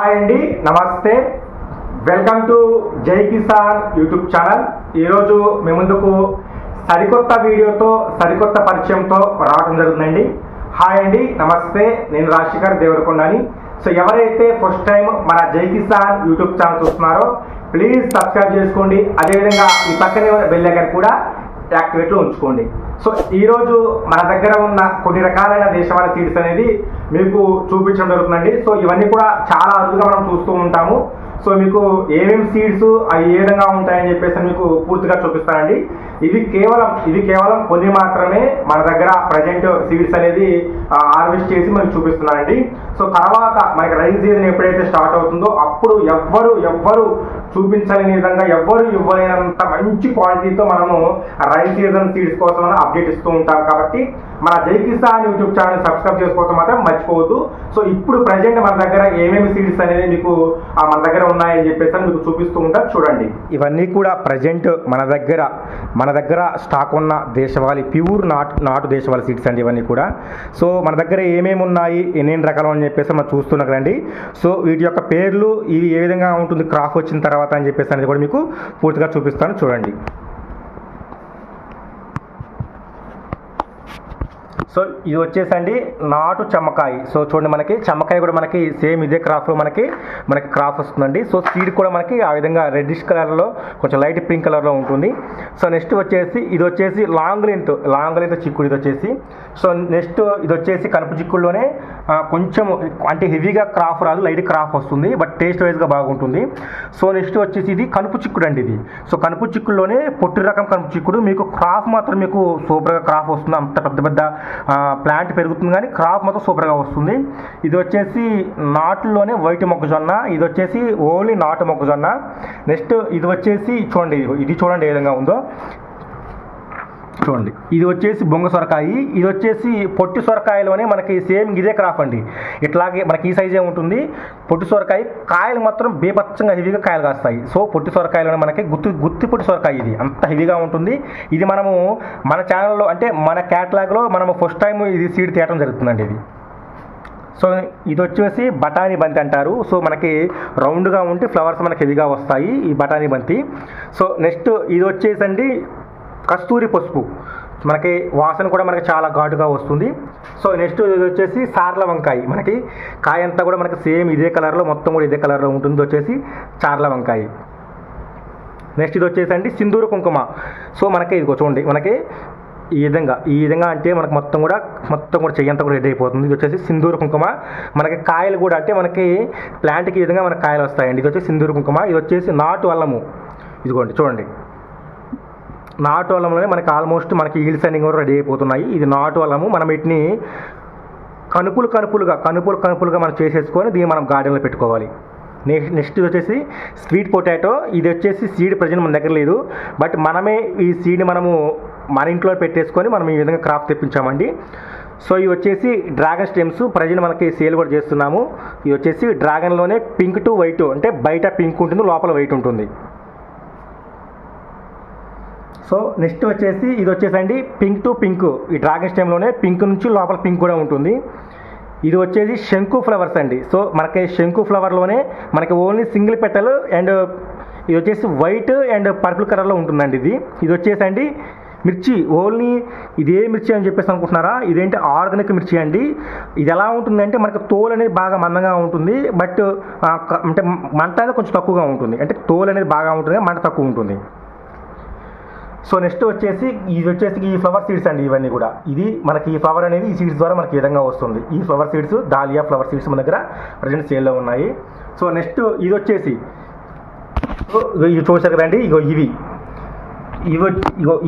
Hi అండి నమస్తే welcome to జై కిసాన్ యూట్యూబ్ ఛానల్ ఈరోజు మీ ముందుకు సరికొత్త వీడియోతో సరికొత్త పరిచయంతో రావడం జరుగుతుందండి. హాయ్ అండి నమస్తే నేను రాజశేఖర్ దేవరకొండని. సో ఎవరైతే ఫస్ట్ టైం మన జై కిసాన్ యూట్యూబ్ ఛానల్ చూస్తున్నారో ప్లీజ్ సబ్స్క్రైబ్ చేసుకోండి. అదేవిధంగా ఈ పక్కనే బెల్ కూడా యాక్టివేట్లో ఉంచుకోండి. సో ఈరోజు మన దగ్గర ఉన్న కొన్ని రకాలైన దేశవాళ సీడ్స్ అనేది మీకు చూపించడం జరుగుతుందండి. సో ఇవన్నీ కూడా చాలా అరుదుగా మనం చూస్తూ ఉంటాము. సో మీకు ఏమేమి సీడ్స్ అవి ఏ విధంగా ఉంటాయని చెప్పేసి మీకు పూర్తిగా చూపిస్తానండి. ఇది కేవలం ఇది కేవలం కొన్ని మాత్రమే మన దగ్గర ప్రజెంట్ సీడ్స్ అనేది హార్వెస్ట్ చేసి మనకు చూపిస్తున్నానండి సో తర్వాత మనకి రైన్ సీజన్ ఎప్పుడైతే స్టార్ట్ అవుతుందో అప్పుడు ఎవ్వరు ఎవ్వరు చూపించలేని విధంగా ఎవ్వరు ఇవ్వలేనంత మంచి క్వాలిటీతో మనము రైన్ సీజన్ సీడ్స్ కోసం అప్డేట్ ఇస్తూ ఉంటాం. కాబట్టి మన Jai Kisan YouTube channel subscribe చేసుకోవడం మాత్రం మర్చిపోవద్దు. సో ఇప్పుడు ప్రజెంట్ మన దగ్గర ఏమేమి సీడ్స్ అనేది మీకు మన దగ్గర ఉన్నాయని చెప్పేసి మీకు చూపిస్తూ ఉంటాం. చూడండి. ఇవన్నీ కూడా ప్రజెంట్ మన దగ్గర మన మన దగ్గర స్టాక్ ఉన్న దేశవాళీ ప్యూర్ నాటు నాటు దేశవాళి సీడ్స్ అండి ఇవన్నీ కూడా. సో మన దగ్గర ఏమేమి ఉన్నాయి ఎన్నేం రకాలు అని చెప్పేసి మనం చూస్తున్నాం కదండి. సో వీటి యొక్క పేర్లు ఇవి ఏ విధంగా ఉంటుంది క్రాప్ వచ్చిన తర్వాత అని చెప్పేసి అనేది కూడా మీకు పూర్తిగా చూపిస్తాను. చూడండి. సో ఇది వచ్చేసండి నాటు చెమ్మకాయ సో చూడండి మనకి చెమ్మకాయ కూడా మనకి సేమ్ ఇదే క్రాఫ్లో మనకి మనకి క్రాఫ్ వస్తుందండి. సో సీడ్ కూడా మనకి ఆ విధంగా రెడ్డిష్ కలర్లో కొంచెం లైట్ పింక్ కలర్లో ఉంటుంది. సో నెక్స్ట్ వచ్చేసి ఇది వచ్చేసి లాంగ్ లెంత్ లాంగ్ లెంత్ చిక్కుడు ఇది వచ్చేసి. సో నెక్స్ట్ ఇది వచ్చేసి కనుపు చిక్కుడులోనే కొంచెం అంటే హెవీగా క్రాఫ్ రాదు లైట్ క్రాఫ్ వస్తుంది బట్ టేస్ట్ వైజ్గా బాగుంటుంది. సో నెక్స్ట్ వచ్చేసి ఇది కనుపు చిక్కుడు అండి ఇది. సో కనుపు చిక్కుడులోనే పొట్టి రకం కనుపు చిక్కుడు మీకు క్రాఫ్ మాత్రం మీకు సూపర్గా క్రాఫ్ వస్తుంది. అంత పెద్ద పెద్ద ప్లాంట్ పెరుగుతుంది కానీ క్రాప్ మొత్తం సూపర్గా వస్తుంది. ఇది వచ్చేసి నాటులోనే వైట్ మొక్కజొన్న ఇది వచ్చేసి ఓన్లీ నాటు మొక్కజొన్న. నెక్స్ట్ ఇది వచ్చేసి చూడండి ఇది- ఇది చూడండి ఏ విధంగా ఉందో. చూడండి. ఇది వచ్చేసి బొంగ సొరకాయి. ఇది వచ్చేసి పొట్టి సొరకాయలోనే మనకి సేమ్ ఇదే క్రాప్ అండి. ఇట్లాగే మనకి ఈ సైజే ఉంటుంది. పొట్టి సొరకాయ కాయలు మాత్రం బేపచ్చంగా హెవీగా కాయలు కాస్తాయి. సో పొట్టి సొరకాయలోనే మనకి గుత్తి గుత్తి పొట్టి సొరకాయ ఇది. అంత హెవీగా ఉంటుంది. ఇది మనము మన ఛానల్లో అంటే మన క్యాటలాగ్లో మనము ఫస్ట్ టైం ఇది సీడ్ తీయడం జరుగుతుందండి ఇది. సో ఇది వచ్చేసి బఠానీ బంతి అంటారు. సో మనకి రౌండ్గా ఉంటే ఫ్లవర్స్ మనకి హెవీగా వస్తాయి ఈ బఠానీ బంతి. సో నెక్స్ట్ ఇది వచ్చేసండి కస్తూరి పసుపు. మనకి వాసన కూడా మనకి చాలా ఘాటుగా వస్తుంది. సో నెక్స్ట్ ఇది వచ్చేసి సార్ల వంకాయ. మనకి కాయ అంతా కూడా మనకి సేమ్ ఇదే కలర్లో మొత్తం కూడా ఇదే కలర్లో ఉంటుంది వచ్చేసి చార్ల వంకాయ. నెక్స్ట్ ఇది వచ్చేసండి సింధూర కుంకుమ. సో మనకి ఇదిగో చూడండి మనకి ఈ విధంగా ఈ విధంగా అంటే మనకు మొత్తం కూడా మొత్తం కూడా చెయ్యంతా కూడా రెడీ అయిపోతుంది. ఇది వచ్చేసి సింధూర కుంకుమ. మనకి కాయలు కూడా అంటే మనకి ప్లాంట్కి ఈ విధంగా మనకి కాయలు వస్తాయండి. ఇది వచ్చేసి సింధూర కుంకుమ. ఇది వచ్చేసి నాటు అల్లము. ఇదిగోండి చూడండి. నాటు అల్లంలోనే మనకి ఆల్మోస్ట్ మనకి ఈల్స్ అన్ని కూడా రెడీ అయిపోతున్నాయి. ఇది నాటు అల్లము మనం వీటిని కనుపులు కనుపులుగా కనుపులు కనుపులుగా మనం చేసేసుకొని దీన్ని మనం గార్డెన్లో పెట్టుకోవాలి. నెక్స్ట్ నెక్స్ట్ వచ్చేసి స్వీట్ పొటాటో ఇది వచ్చేసి సీడ్ ప్రజెంట్ మన దగ్గర లేదు. బట్ మనమే ఈ సీడ్ని మనము మన ఇంట్లో పెట్టేసుకొని మనం ఈ విధంగా క్రాప్ తెప్పించామండి. సో ఇవి వచ్చేసి డ్రాగన్ స్టెమ్స్ ప్రజెంట్ మనకి సేల్ కూడా చేస్తున్నాము. ఇది వచ్చేసి డ్రాగన్లోనే పింక్ టు వైట్ అంటే బయట పింక్ ఉంటుంది లోపల వైట్ ఉంటుంది. సో నెక్స్ట్ వచ్చేసి ఇది వచ్చేసండి పింక్ టు పింక్. ఈ డ్రాగన్ స్టెమ్లోనే పింక్ నుంచి లోపల పింక్ కూడా ఉంటుంది. ఇది వచ్చేసి శంకు ఫ్లవర్స్ అండి. సో మనకి శంకు ఫ్లవర్లోనే మనకి ఓన్లీ సింగిల్ పెటల్ అండ్ ఇది వచ్చేసి వైట్ అండ్ పర్పుల్ కలర్లో ఉంటుందండి ఇది. ఇది వచ్చేసండి మిర్చి. ఓన్లీ ఇదే మిర్చి అని చెప్పేసి అనుకుంటున్నారా? ఇదేంటి ఆర్గానిక్ మిర్చి అండి. ఇది ఎలా ఉంటుందంటే మనకి తోలు అనేది బాగా మందంగా ఉంటుంది. బట్ అంటే మంట అనేది కొంచెం తక్కువగా ఉంటుంది. అంటే తోలు అనేది బాగా ఉంటుంది. మంట తక్కువ ఉంటుంది. సో నెక్స్ట్ వచ్చేసి ఇది వచ్చేసి ఈ ఫ్లవర్ సీడ్స్ అండి ఇవన్నీ కూడా. ఇది మనకి ఈ ఫ్లవర్ అనేది ఈ సీడ్స్ ద్వారా మనకి విధంగా వస్తుంది? ఈ flower seeds dahlia flower seeds మన దగ్గర ప్రజెంట్ సేల్లో ఉన్నాయి. సో నెక్స్ట్ ఇది వచ్చేసి ఇవి చూసారు కదండి ఇగో ఇవి. ఇవి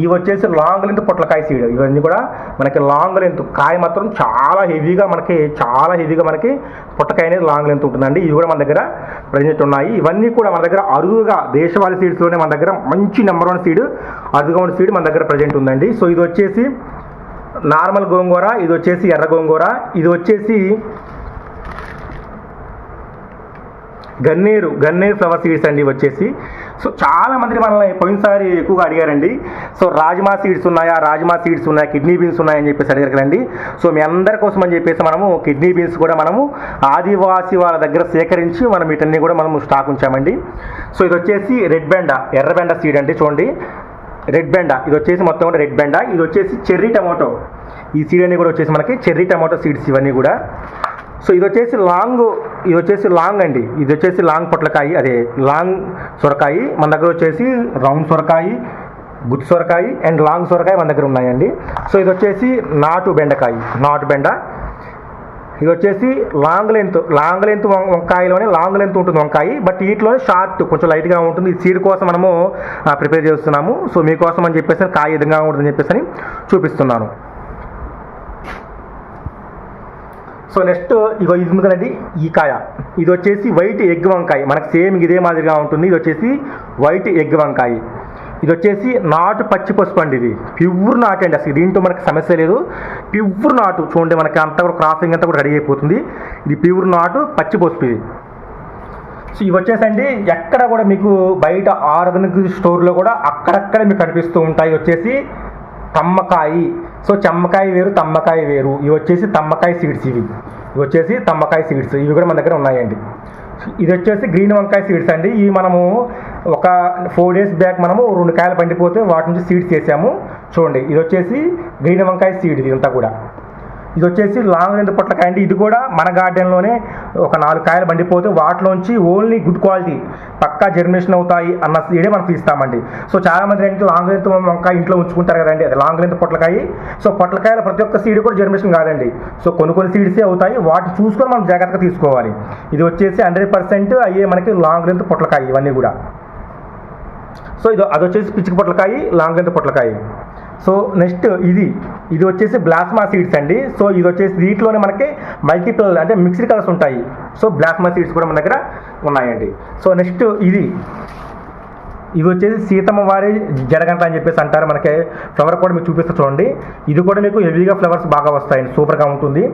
ఇవి వచ్చేసి లాంగ్ లెంత్ పొట్లకాయ సీడ్ ఇవన్నీ కూడా మనకి లాంగ్ లెంత్ కాయ మాత్రం చాలా హెవీగా మనకి చాలా హెవీగా మనకి పొట్టకాయ అనేది లాంగ్ లెంత్ ఉంటుందండి. ఇవి కూడా మన దగ్గర ప్రజెంట్ ఉన్నాయి. ఇవన్నీ కూడా మన దగ్గర అరుదుగా దేశవాళీ సీడ్స్లోనే మన దగ్గర మంచి నెంబర్ వన్ సీడ్ అరుదుగా ఉన్న సీడ్ మన దగ్గర ప్రజెంట్ ఉందండి. సో ఇది వచ్చేసి నార్మల్ గోంగూర ఇది వచ్చేసి ఎర్ర గోంగూర ఇది వచ్చేసి గన్నేరు గన్నేరు ఫ్లవర్ సీడ్స్ అండి వచ్చేసి. సో చాలా మంది మనల్ని పోయినసారి ఎక్కువగా అడిగారండి. సో రాజ్మా సీడ్స్ ఉన్నాయా? రాజ్మా సీడ్స్ ఉన్నాయా? కిడ్నీ బీన్స్ ఉన్నాయని చెప్పేసి అడిగారు కదండి సో మీ అందరి కోసం అని చెప్పేసి మనము కిడ్నీ బీన్స్ కూడా మనము ఆదివాసి వాళ్ళ దగ్గర సేకరించి మనం వీటన్ని కూడా మనము స్టాక్ ఉంచామండి. సో ఇది వచ్చేసి రెడ్ బెండ ఎర్ర బెండ సీడ్ అండి చూడండి. రెడ్ బెండ ఇది వచ్చేసి మొత్తం కూడా రెడ్ బెండ. ఇది వచ్చేసి చెర్రీ టమాటో. ఈ సీడ్ అన్ని కూడా వచ్చేసి మనకి చెర్రీ టమాటో సీడ్స్ ఇవన్నీ కూడా. సో ఇది వచ్చేసి లాంగ్ ఇది వచ్చేసి లాంగ్ అండి. ఇది వచ్చేసి లాంగ్ పొట్లకాయ అదే లాంగ్ సొరకాయ మన దగ్గర వచ్చేసి రౌండ్ సొరకాయ గుత్తి సొరకాయ అండ్ లాంగ్ సొరకాయ మన దగ్గర ఉన్నాయండి. సో ఇది వచ్చేసి నాటు బెండకాయ నాటు బెండ. ఇది వచ్చేసి లాంగ్ లెంత్ లాంగ్ లెంత్ వంకాయలోనే లాంగ్ లెంత్ ఉంటుంది వంకాయ బట్ వీటిలో షార్ట్ కొంచెం లైట్గా ఉంటుంది. ఈ సీడ్ కోసం మనము ప్రిపేర్ చేస్తున్నాము. సో మీకోసం అని చెప్పేసి కాయ విధంగా ఉంటుందని చెప్పేసి అని చూపిస్తున్నాను. సో నెక్స్ట్ ఇగో ఇది ఉంది కదండి ఈ కాయ. ఇది వచ్చేసి వైట్ ఎగ్ వంకాయ. మనకు సేమ్ ఇదే మాదిరిగా ఉంటుంది. ఇది వచ్చేసి వైట్ ఎగ్ వంకాయ. ఇది వచ్చేసి నాటు పచ్చి పసుపు అండి ఇది. ప్యూర్ నాటు అండి. అసలు దీంట్లో మనకి సమస్య లేదు. ప్యూర్ నాటు. చూడండి మనకి అంతా కూడా క్రాఫింగ్ అంతా కూడా రెడీ అయిపోతుంది. ఇది ప్యూర్ నాటు పచ్చి పసుపు ఇది. సో ఇవి వచ్చేసండి ఎక్కడ కూడా మీకు బయట ఆర్గానిక్ స్టోర్లో కూడా అక్కడక్కడ మీకు కనిపిస్తూ ఉంటాయి. వచ్చేసి తమ్మకాయి. సో చెమ్మకాయ వేరు తమ్మకాయ వేరు. ఇవి వచ్చేసి తమ్మకాయ సీడ్స్ ఇవి. ఇవి వచ్చేసి తమ్మకాయ సీడ్స్ ఇవి కూడా మన దగ్గర ఉన్నాయండి. ఇది వచ్చేసి గ్రీన్ వంకాయ సీడ్స్ అండి. ఇవి మనము ఒక ఫోర్ డేస్ బ్యాక్ మనము రెండు కాయలు పండిపోతే వాటి నుంచి సీడ్స్ చేసాము చూడండి ఇది వచ్చేసి గ్రీన్ వంకాయ సీడ్ ఇదంతా కూడా. ఇది వచ్చేసి లాంగ్ లెంత్ పొట్లకాయ. అండి ఇది కూడా మన గార్డెన్లోనే ఒక నాలుగు కాయలు పండిపోతే వాటిలోంచి ఓన్లీ గుడ్ క్వాలిటీ పక్కా జర్మినేషన్ అవుతాయి అన్న సీడే మనం తీస్తామండి సో చాలామంది ఏంటి లాంగ్ లెంత్ వంకాయ ఇంట్లో ఉంచుకుంటారు కదండి అది లాంగ్ లెంత్ పొట్లకాయ. సో పొట్లకాయల ప్రతి ఒక్క సీడ్ కూడా జర్మినేషన్ కాదండి. సో కొన్ని కొన్ని సీడ్సే అవుతాయి వాటిని చూసుకొని మనం జాగ్రత్తగా తీసుకోవాలి. ఇది వచ్చేసి హండ్రెడ్ పర్సెంట్ అయ్యే మనకి లాంగ్ లెంత్ పొట్లకాయ ఇవన్నీ కూడా. సో ఇది అది వచ్చేసి పిచ్చిక పొట్లకాయ లాంగ్ లెంత్ పొట్లకాయ. సో నెక్స్ట్ ఇది ఇది వచ్చేసి బ్లాస్మా సీడ్స్ అండి. సో ఇది వచ్చేసి వీటిలోనే మనకి మల్టిపుల్ అంటే మిక్స్డ్ కలర్స్ ఉంటాయి. సో బ్లాస్మా సీడ్స్ కూడా మన దగ్గర ఉన్నాయండి. సో నెక్స్ట్ ఇది ఇది వచ్చేసి సీతమ్మ వారి జడగంట అని చెప్పేసి అంటారు మనకి. ఫ్లవర్ కూడా మీకు చూపిస్తా చూడండి. ఇది కూడా మీకు హెవీగా ఫ్లవర్స్ బాగా వస్తాయండి. సూపర్గా ఉంటుంది.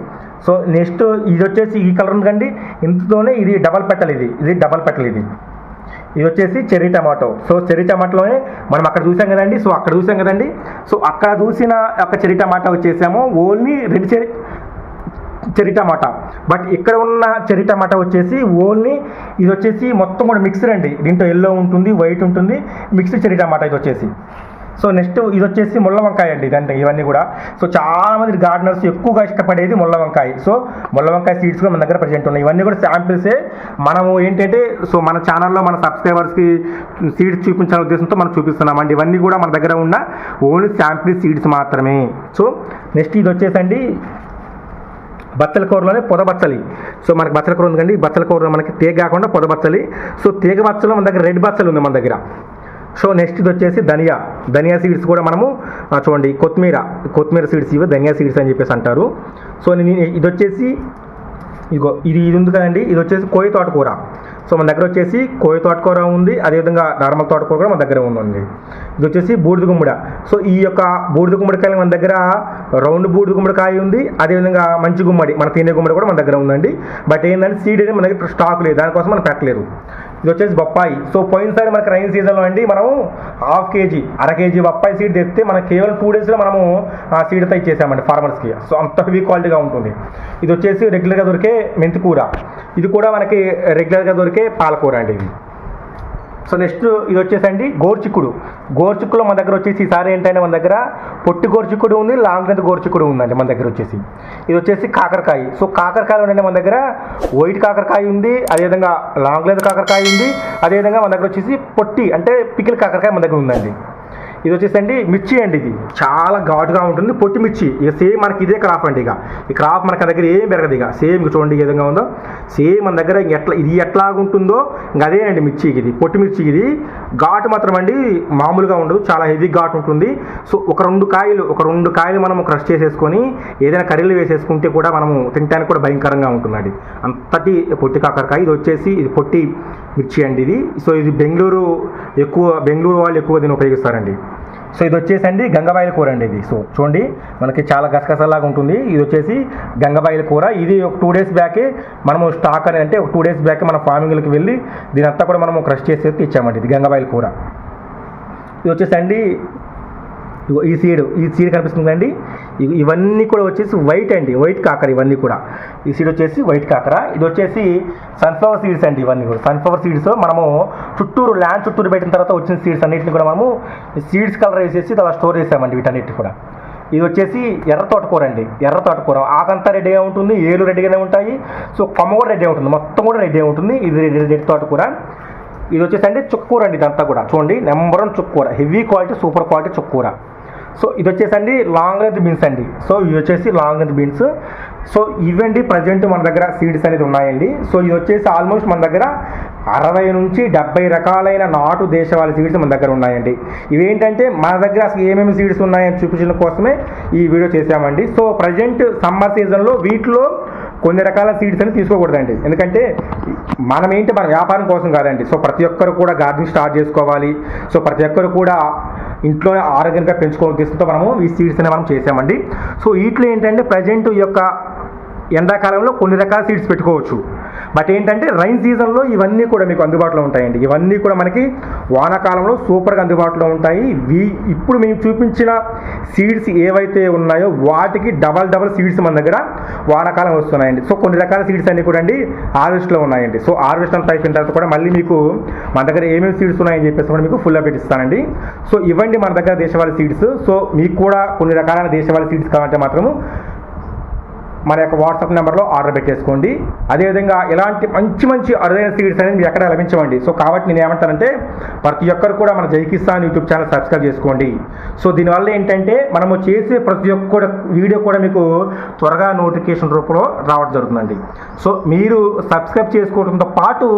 సో నెక్స్ట్ ఇది వచ్చేసి ఈ కలర్ ఉంది కండి ఇంతతోనే ఇది డబల్ పెట్టలు ఇది. ఇది డబల్ పెటల్ ఇది. ఇది వచ్చేసి చెర్రీ టమాటో. సో చెర్రీ టమాటోనే మనం అక్కడ చూసాం కదండి. సో అక్కడ చూసాం కదండి. సో అక్కడ చూసిన ఒక చెర్రీ టమాటా వచ్చేసాము. Only red cherry cherry tomato. But ఇక్కడ ఉన్న చెర్రీ టమాటా వచ్చేసి ఓన్లీ ఇది వచ్చేసి మొత్తం కూడా మిక్స్డ్ అండి దీంట్లో ఎల్లో ఉంటుంది వైట్ ఉంటుంది. మిక్స్డ్ చెర్రీ టమాటా ఇది వచ్చేసి. సో నెక్స్ట్ ఇది వచ్చేసి ముళ్ళ వంకాయ అండి ఇదంటే ఇవన్నీ కూడా. సో చాలా మంది గార్డెనర్స్ ఎక్కువగా ఇష్టపడేది ముళ్ళ వంకాయ. సో ముళ్ళ వంకాయ సీడ్స్ కూడా మన దగ్గర ప్రజెంట్ ఉన్నాయి. ఇవన్నీ కూడా శాంపిల్సే మనము ఏంటంటే సో మన ఛానల్లో మన సబ్స్క్రైబర్స్కి సీడ్స్ చూపించాలనే ఉద్దేశంతో మనం చూపిస్తున్నామండి ఇవన్నీ కూడా మన దగ్గర ఉన్న ఓన్లీ శాంపిల్ సీడ్స్ మాత్రమే. సో నెక్స్ట్ ఇది వచ్చేసండి బచ్చల కూరలోనే పొదబచ్చలి సో మనకి బచ్చల కూర ఉంది కండి బచ్చల కూరలో మనకి తీగ కాకుండా పొదబచ్చలి సో తీగ బచ్చలు మన దగ్గర రెడ్ బచ్చలు ఉంది మన దగ్గర. సో నెక్స్ట్ ఇది వచ్చేసి ధనియా. ధనియా సీడ్స్ కూడా మనము చూడండి కొత్తిమీర కొత్తిమీర సీడ్స్ ఇవి ధనియా సీడ్స్ అని చెప్పేసి అంటారు. సో నేను ఇది వచ్చేసి ఇగో ఇది ఇది ఉంది కదండి ఇది వచ్చేసి కోయి తోటకూర. సో మన దగ్గర వచ్చేసి కోయి తోటకూర ఉంది అదేవిధంగా నార్మల్ తోటకూర కూడా మన దగ్గర ఉందండి. ఇది వచ్చేసి బూడిద గుమ్మడి. సో ఈ యొక్క బూడిద గుమ్మడికాయలు మన దగ్గర రౌండ్ బూడిద గుమ్మడికాయ ఉంది అదేవిధంగా మంచి గుమ్మడి మన తినే గుమ్మడి కూడా మన దగ్గర ఉందండి. బట్ ఏంటంటే సీడ్ అనేది మన దగ్గర స్టాక్ లేదు దానికోసం మనం పెట్టలేదు. ఇది వచ్చేసి బొప్పాయి. సో పోయినసారి మనకి రైన్ సీజన్లో అండి మనము హాఫ్ కేజీ అర కేజీ బొప్పాయి సీడ్ తెస్తే మనకి కేవలం టూ డేస్లో మనము ఆ సీడ్తో ఇచ్చేసామండి ఫార్మర్స్కి సో అంత హెవీ క్వాలిటీగా ఉంటుంది. ఇది వచ్చేసి రెగ్యులర్గా దొరికే మెంతికూర. ఇది కూడా మనకి రెగ్యులర్గా దొరికే పాలకూర అండి ఇది. సో నెక్స్ట్ ఇది వచ్చేసండి గోర్చిక్కుడు. గోర్చిక్కులో మన దగ్గర వచ్చేసి ఈసారి ఏంటంటే మన దగ్గర పొట్టి గోర్చిక్కుడు ఉంది లాంగ్ లెంత్ గోర్చిక్కుడు ఉందండి మన దగ్గర వచ్చేసి. ఇది వచ్చేసి కాకరకాయ. సో కాకరకాయలు ఉండండి మన దగ్గర వైట్ కాకరకాయ ఉంది అదేవిధంగా లాంగ్ లెంత్ కాకరకాయ ఉంది అదేవిధంగా మన దగ్గర వచ్చేసి పొట్టి అంటే పికిల్ కాకరకాయ మన దగ్గర ఉందండి. ఇది వచ్చేసండి మిర్చి అండి ఇది. చాలా ఘాటుగా ఉంటుంది. పొట్టి మిర్చి. ఇక సేమ్ మనకి ఇదే క్రాప్ అండి ఇక. ఈ క్రాప్ మనకి దగ్గర ఏం పెరగదు ఇక. సేమ్ చూడండి ఏ విధంగా ఉందో. సేమ్ మన దగ్గర ఎట్లా ఇది ఎట్లా ఉంటుందో ఇంక అదే అండి మిర్చి ఇది. పొట్టి మిర్చి ఇది. ఘాటు మాత్రం అండి మామూలుగా ఉండదు. చాలా హెవీ ఘాటు ఉంటుంది. సో ఒక రెండు కాయలు ఒక రెండు కాయలు మనం క్రష్ చేసేసుకొని ఏదైనా కర్రీలు వేసేసుకుంటే కూడా మనము తినడానికి కూడా భయంకరంగా ఉంటుందండి. అంతటి పొట్టి కాకరకాయ. ఇది వచ్చేసి ఇది పొట్టి మిర్చి అండి ఇది. సో ఇది బెంగళూరు ఎక్కువ బెంగళూరు వాళ్ళు ఎక్కువ దీన్ని ఉపయోగిస్తారండి. సో ఇది వచ్చేసండి గంగబాయిల కూర అండి ఇది. సో చూడండి మనకి చాలా గసగసలాగా ఉంటుంది. ఇది వచ్చేసి గంగబాయిల కూర. ఇది ఒక టూ డేస్ బ్యాకే మనము స్టాక్ అని అంటే ఒక టూ డేస్ బ్యాకే మన ఫార్మింగ్కి వెళ్ళి దీని అంతా కూడా మనము క్రష్ చేసి ఇచ్చామండి ఇది గంగబాయిల కూర. ఇది వచ్చేసండి ఈ సీడ్ ఈ సీడ్ కనిపిస్తుందండి ఇవన్నీ కూడా వచ్చేసి వైట్ అండి వైట్ కాకర ఇవన్నీ కూడా. ఈ సీడ్ వచ్చేసి వైట్ కాకర. ఇది వచ్చేసి సన్ఫ్లవర్ సీడ్స్ అండి ఇవన్నీ కూడా. సన్ఫ్లవర్ సీడ్స్ మనము చుట్టూరు ల్యాండ్ చుట్టూరు పెట్టిన తర్వాత వచ్చిన సీడ్స్ అన్నింటిని కూడా మనము సీడ్స్ కలర్ వేసేసి అలా స్టోర్ చేసామండి వీటన్నిటి కూడా. ఇది వచ్చేసి ఎర్ర తోటకూర అండి. ఎర్ర తోటకూర. ఆకంతా రెడీగా ఉంటుంది ఏలు రెడీగానే ఉంటాయి. సో కొమ్మ కూడా రెడీ ఉంటుంది. మొత్తం కూడా రెడీ ఉంటుంది. ఇది రెడ్డి తోటకూర. ఇది వచ్చేసి అండి చుక్కూర అండి ఇదంతా కూడా. చూడండి నెంబర్ వన్ చుక్కూర హెవీ క్వాలిటీ సూపర్ క్వాలిటీ చుక్కూర సో ఇది వచ్చేసండి లాంగ్ లెంత్ బీన్స్ అండి. సో ఇవి వచ్చేసి లాంగ్ లెంత్ బీన్స్ సో ఇవండి ప్రజెంట్ మన దగ్గర సీడ్స్ అనేది ఉన్నాయండి. సో ఇది వచ్చేసి ఆల్మోస్ట్ మన దగ్గర అరవై నుంచి డెబ్బై రకాలైన నాటు దేశవాళీ సీడ్స్ మన దగ్గర ఉన్నాయండి. ఇవేంటంటే మన దగ్గర అసలు ఏమేమి సీడ్స్ ఉన్నాయని చూపించడం కోసమే ఈ వీడియో చేసామండి సో ప్రజెంట్ సమ్మర్ సీజన్లో వీటిలో కొన్ని రకాల సీడ్స్ అని తీసుకోకూడదండి. ఎందుకంటే మనం ఏంటి మన వ్యాపారం కోసం కాదండి. సో ప్రతి ఒక్కరు కూడా గార్డెనింగ్ స్టార్ట్ చేసుకోవాలి. సో ప్రతి ఒక్కరు కూడా ఇంట్లోనే ఆరోగ్యంగా పెంచుకోవాలి ఉద్దేశంతో మనము ఈ సీడ్స్ని మనం చేసామండి. సో వీటిలో ఏంటంటే ప్రజెంట్ ఈ యొక్క ఎండాకాలంలో కొన్ని రకాల సీడ్స్ పెట్టుకోవచ్చు. బట్ ఏంటంటే రైన్ సీజన్లో ఇవన్నీ కూడా మీకు అందుబాటులో ఉంటాయండి. ఇవన్నీ కూడా మనకి వానాకాలంలో సూపర్గా అందుబాటులో ఉంటాయి. వీ ఇప్పుడు మేము చూపించిన సీడ్స్ ఏవైతే ఉన్నాయో వాటికి డబల్ డబల్ సీడ్స్ మన దగ్గర వానాకాలం వస్తున్నాయండి. సో కొన్ని రకాల సీడ్స్ అన్నీ కూడా అండి హార్వెస్ట్లో ఉన్నాయండి. సో హార్వెస్ట్ అంతా అయిపోయిన తర్వాత కూడా మళ్ళీ మీకు మన దగ్గర ఏమేమి సీడ్స్ ఉన్నాయని చెప్పేసి కూడా మీకు ఫుల్ అప్డేట్ ఇస్తానండి. సో ఇవ్వండి మన దగ్గర దేశవాళీ సీడ్స్. సో మీకు కూడా కొన్ని రకాలైన దేశవాళీ సీడ్స్ కావాలంటే మాత్రము మన యొక్క వాట్సాప్ నెంబర్లో ఆర్డర్ పెట్టేసుకోండి. అదేవిధంగా ఇలాంటి మంచి మంచి అరుదైన సీడ్స్ అనేది ఎక్కడ లభించవండి. సో కాబట్టి నేను ఏమంటానంటే ప్రతి ఒక్కరు కూడా మన జైకిస్తాన్ యూట్యూబ్ ఛానల్ సబ్స్క్రైబ్ చేసుకోండి. సో దీనివల్ల ఏంటంటే మనము చేసే ప్రతి ఒక్క వీడియో కూడా మీకు త్వరగా నోటిఫికేషన్ రూపంలో రావడం జరుగుతుందండి. సో మీరు సబ్స్క్రైబ్ చేసుకోవడంతో పాటు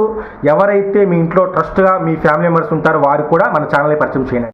ఎవరైతే మీ ఇంట్లో ట్రస్ట్గా మీ ఫ్యామిలీ మెంబర్స్ ఉంటారో వారు కూడా మన ఛానల్ని పరిచయం చేయండి.